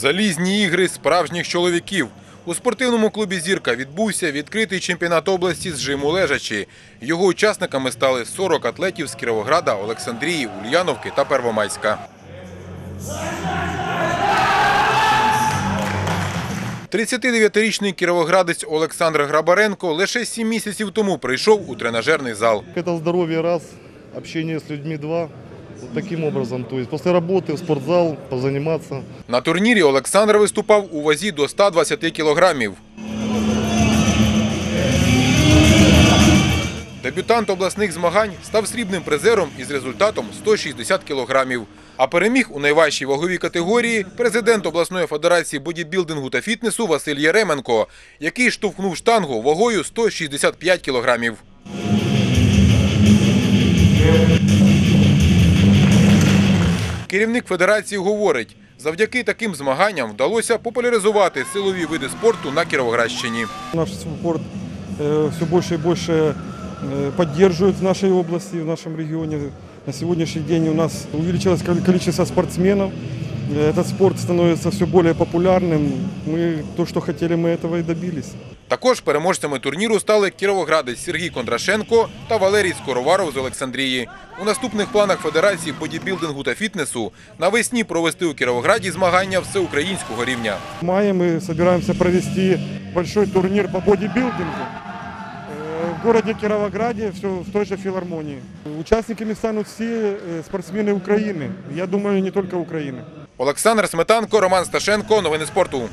Залізні ігри справжніх чоловіків. У спортивному клубі Зірка відбувся відкритий чемпіонат області з жиму лежачі. Його учасниками стали 40 атлетів з Кіровограда, Олександрії, Ульяновки та Первомайська. 39-річний кіровоградець Олександр Грабаренко лише 7 місяців тому прийшов у тренажерний зал. Это здоровье раз, общение с людьми два. Таким образом, то есть после работы в спортзал позаниматься. На турнірі Олександр виступав у вазі до 120 кілограмів. Дебютант обласних змагань став срібним призером із результатом 160 кілограмів. А переміг у найважчій ваговій категорії президент обласної федерації бодібілдингу та фітнесу Василь Яременко, який штовхнув штангу вагою 165 кілограмів. Керівник федерації говорить, завдяки таким змаганням вдалося популяризувати силові види спорту на Кіровоградщині. Наш спорт э, все больше и больше э, поддерживают в нашей области, в нашем регионе. На сегодняшний день у нас увеличилось кол- количество спортсменов. Э, Этот спорт становится все более популярным. Мы то, что хотели, мы этого и добились. Також переможцями турніру стали кіровоградець Сергій Кондрашенко та Валерій Скороваров з Олександрії. У наступних планах Федерації бодібілдингу та фітнесу навесні провести у Кіровограді змагання всеукраїнського рівня. В мае мы собираемся провести большой турнир по бодибилдингу э, в городе Кировограде, все в той же филармонии. Участниками станут все э, спортсмены Украины. Я думаю, не только Украины. Олександр Сметанко, Роман Сташенко. Новини спорту.